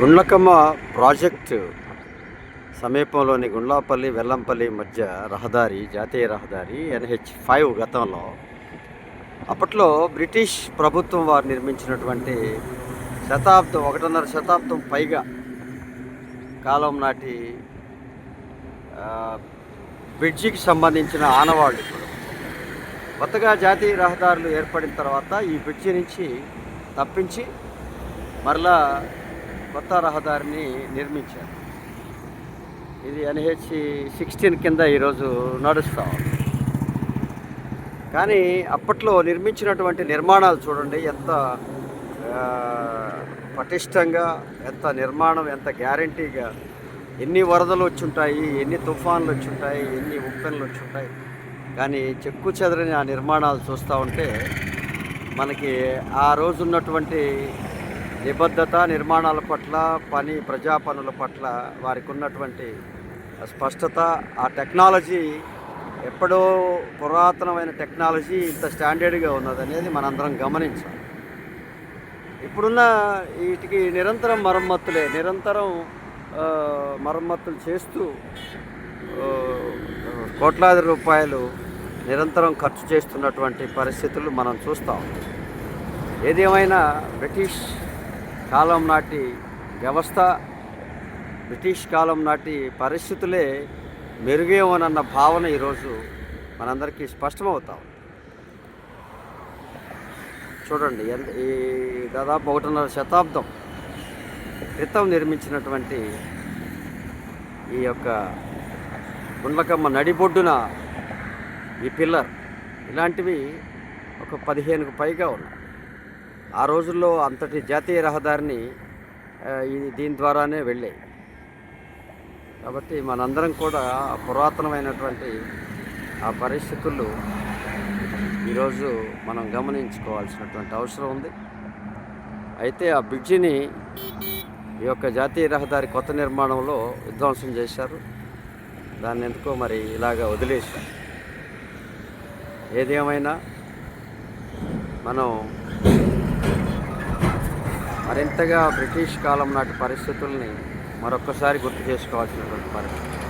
Gundlakamma project సమీపంలోని గుండ్లాపల్లి వెల్లంపల్లి మధ్య రహదారి జాతీయ రహదారి ఎన్హెచ్ ఫైవ్ గతంలో. అప్పట్లో బ్రిటిష్ ప్రభుత్వం వారు నిర్మించినటువంటి శతాబ్దం ఒకటిన్నర శతాబ్దం పైగా కాలం నాటి బ్రిడ్జికి సంబంధించిన ఆనవాళ్ళు ఇప్పుడు. కొత్తగా జాతీయ రహదారులు ఏర్పడిన తర్వాత ఈ బ్రిడ్జి నుంచి తప్పించి మరలా కొత్త రహదారిని నిర్మించారు. ఇది ఎన్హెచ్ సిక్స్టీన్ కింద ఈరోజు నడుస్తాం కానీ అప్పట్లో నిర్మించినటువంటి నిర్మాణాలు చూడండి ఎంత పటిష్టంగా ఎంత నిర్మాణం ఎంత గ్యారంటీగా. ఎన్ని వరదలు వచ్చుంటాయి ఎన్ని తుఫాన్లు వచ్చుంటాయి ఎన్ని ఉప్పెన్లు వచ్చుంటాయి. కానీ చెక్కు చెదరని ఆ నిర్మాణాలు చూస్తూ ఉంటే మనకి ఆ రోజు ఉన్నటువంటి నిబద్ధత నిర్మాణాల పట్ల పని ప్రజా పనుల పట్ల వారికి ఉన్నటువంటి స్పష్టత ఆ టెక్నాలజీ ఎప్పుడో పురాతనమైన టెక్నాలజీ ఇంత స్టాండర్డ్గా ఉన్నదనేది మనందరం గమనించాలి. ఇప్పుడున్న వీటికి నిరంతరం మరమ్మతులే నిరంతరం మరమ్మతులు చేస్తూ కోట్లాది రూపాయలు నిరంతరం ఖర్చు చేస్తున్నటువంటి పరిస్థితులు మనం చూస్తాం ఏదేమైనా బ్రిటిష్ కాలం నాటి వ్యవస్థ బ్రిటిష్ కాలం నాటి పరిస్థితులే మెరుగేమోనన్న భావన ఈరోజు మనందరికీ స్పష్టమవుతాం చూడండి ఎంత ఈ దాదాపు ఒకటిన్నర శతాబ్దం క్రితం నిర్మించినటువంటి ఈ యొక్క గుండ్లకమ్మ నడిబొడ్డున ఈ పిల్లర్ ఇలాంటివి ఒక పదిహేనుకు పైగా ఉన్నాయి. ఆ రోజుల్లో అంతటి జాతీయ రహదారిని దీని ద్వారానే వెళ్ళాయి. కాబట్టి మనందరం కూడా పురాతనమైనటువంటి ఆ పరిస్థితులు ఈరోజు మనం గమనించుకోవాల్సినటువంటి అవసరం ఉంది. అయితే ఆ బ్రిడ్జిని ఈ యొక్క జాతీయ రహదారి కొత్త నిర్మాణంలో విధ్వంసం చేశారు. దాన్ని ఎందుకో మరి ఇలాగ వదిలేశారు. ఏదేమైనా మనం మరింతగా బ్రిటిష్ కాలం నాటి పరిస్థితుల్ని మరొక్కసారి గుర్తు చేసుకోవాల్సినటువంటి పరిస్థితి.